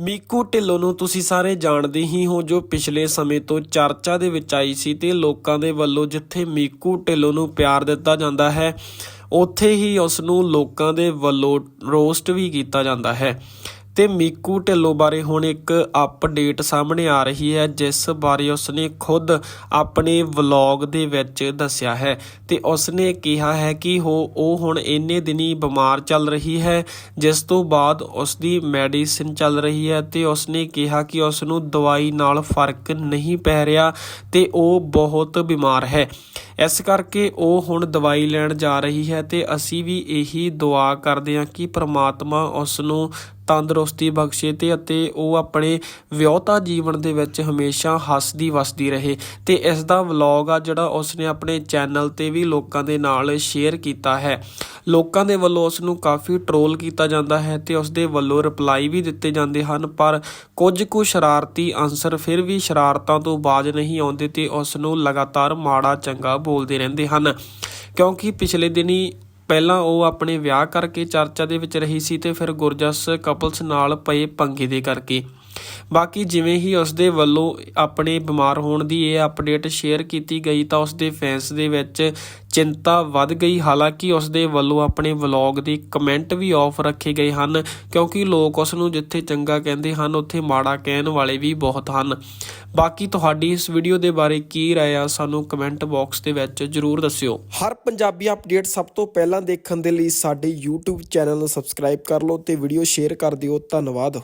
ਮੀਕੂ ਢਿੱਲੋਂ ਨੂੰ ਤੁਸੀਂ ਸਾਰੇ ਜਾਣਦੇ ਹੀ ਹੋ ਜੋ ਪਿਛਲੇ ਸਮੇਂ ਤੋਂ ਚਰਚਾ ਦੇ ਵਿੱਚ ਆਈ ਸੀ ਤੇ ਲੋਕਾਂ ਦੇ ਵੱਲੋਂ ਜਿੱਥੇ ਮੀਕੂ ਢਿੱਲੋਂ ਨੂੰ ਪਿਆਰ ਦਿੱਤਾ ਜਾਂਦਾ ਹੈ, ਉੱਥੇ ਹੀ ਉਸ ਨੂੰ ਲੋਕਾਂ ਦੇ ਵੱਲੋਂ ਰੋਸਟ ਵੀ ਕੀਤਾ ਜਾਂਦਾ ਹੈ। ਤੇ ਮੀਕੂ ਢਿੱਲੋਂ ਬਾਰੇ ਹੁਣ ਇੱਕ ਅਪਡੇਟ ਸਾਹਮਣੇ ਆ ਰਹੀ ਹੈ, ਜਿਸ ਬਾਰੇ ਉਸਨੇ ਖੁਦ ਆਪਣੇ ਵਲੌਗ ਦੇ ਵਿੱਚ ਦੱਸਿਆ ਹੈ ਤੇ ਉਸਨੇ ਕਿਹਾ ਹੈ ਕਿ ਉਹ ਉਹ ਹੁਣ ਇੰਨੇ ਦਿਨੀ ਬਿਮਾਰ ਚੱਲ ਰਹੀ ਹੈ, ਜਿਸ ਤੋਂ ਬਾਅਦ ਉਸ ਦੀ ਮੈਡੀਸਿਨ ਚੱਲ ਰਹੀ ਹੈ ਤੇ ਉਸਨੇ ਕਿਹਾ ਕਿ ਉਸ ਨੂੰ ਦਵਾਈ ਨਾਲ ਫ਼ਰਕ ਨਹੀਂ ਪੈ ਰਿਹਾ ਤੇ ਉਹ ਬਹੁਤ ਬਿਮਾਰ ਹੈ। ਇਸ ਕਰਕੇ ਉਹ ਹੁਣ ਦਵਾਈ ਲੈਣ ਜਾ ਰਹੀ ਹੈ ਤੇ ਅਸੀਂ ਵੀ ਇਹੀ ਦੁਆ ਕਰਦੇ ਹਾਂ ਕਿ ਪ੍ਰਮਾਤਮਾ ਉਸ ਨੂੰ ਤੰਦਰੁਸਤੀ ਬਖਸ਼ੇ ਤੇ ਅਤੇ ਉਹ ਆਪਣੇ ਵਿਆਹਤਾ ਜੀਵਨ ਦੇ ਵਿੱਚ ਹਮੇਸ਼ਾ ਹੱਸਦੀ ਵਸਦੀ ਰਹੇ। ਤੇ ਇਸ ਦਾ ਵਲੌਗ ਆ ਜਿਹੜਾ ਉਸਨੇ ਆਪਣੇ ਚੈਨਲ ਤੇ ਵੀ ਲੋਕਾਂ ਦੇ ਨਾਲ ਸ਼ੇਅਰ ਕੀਤਾ ਹੈ। ਲੋਕਾਂ ਦੇ ਵੱਲੋਂ ਉਸ ਨੂੰ ਕਾਫੀ ਟਰੋਲ ਕੀਤਾ ਜਾਂਦਾ ਹੈ ਤੇ ਉਸ ਦੇ ਵੱਲੋਂ ਰਿਪਲਾਈ ਵੀ ਦਿੱਤੇ ਜਾਂਦੇ ਹਨ, ਪਰ ਕੁਝ ਕੁ ਸ਼ਰਾਰਤੀ ਅਨਸਰ ਫਿਰ ਵੀ ਸ਼ਰਾਰਤਾਂ ਤੋਂ ਬਾਜ ਨਹੀਂ ਆਉਂਦੇ ਤੇ ਉਸ ਨੂੰ ਲਗਾਤਾਰ ਮਾੜਾ ਚੰਗਾ ਬੋਲਦੇ ਰਹਿੰਦੇ ਹਨ। ਕਿਉਂਕਿ ਪਿਛਲੇ ਦਿਨੀ ਪਹਿਲਾਂ ਉਹ ਆਪਣੇ ਵਿਆਹ ਕਰਕੇ ਚਰਚਾ ਦੇ ਵਿੱਚ ਰਹੀ ਸੀ ਤੇ ਫਿਰ ਗੁਰਜਸ ਕਪਲਸ ਨਾਲ ਪਏ ਪੰਗੇ ਦੇ ਕਰਕੇ। ਬਾਕੀ ਜਿਵੇਂ ਹੀ ਉਸ ਦੇ ਵੱਲੋਂ ਆਪਣੇ ਬਿਮਾਰ ਹੋਣ ਦੀ ਇਹ ਅਪਡੇਟ ਸ਼ੇਅਰ ਕੀਤੀ ਗਈ ਤਾਂ ਉਸ ਦੇ ਫੈਨਸ ਦੇ ਵਿੱਚ ਚਿੰਤਾ ਵੱਧ ਗਈ। ਹਾਲਾਂਕਿ ਉਸ ਦੇ ਵੱਲੋਂ ਆਪਣੇ ਵਲੌਗ ਦੇ ਕਮੈਂਟ ਵੀ ਆਫ ਰੱਖੇ ਗਏ ਹਨ ਕਿਉਂਕਿ ਲੋਕ ਉਸ ਨੂੰ ਜਿੱਥੇ ਚੰਗਾ ਕਹਿੰਦੇ ਹਨ, ਉੱਥੇ ਮਾੜਾ ਕਹਿਣ ਵਾਲੇ ਵੀ ਬਹੁਤ ਹਨ। ਬਾਕੀ ਤੁਹਾਡੀ ਇਸ ਵੀਡੀਓ ਦੇ ਬਾਰੇ ਕੀ ਰਾਏ ਆ, ਸਾਨੂੰ ਕਮੈਂਟ ਬਾਕਸ ਦੇ ਵਿੱਚ ਜਰੂਰ ਦੱਸਿਓ। ਹਰ ਪੰਜਾਬੀ ਅਪਡੇਟ ਸਭ ਤੋਂ ਪਹਿਲਾਂ ਦੇਖਣ ਦੇ ਲਈ ਸਾਡੇ YouTube ਚੈਨਲ ਨੂੰ ਸਬਸਕ੍ਰਾਈਬ ਕਰ ਲਓ ਤੇ ਵੀਡੀਓ ਸ਼ੇਅਰ ਕਰ ਦਿਓ। ਧੰਨਵਾਦ।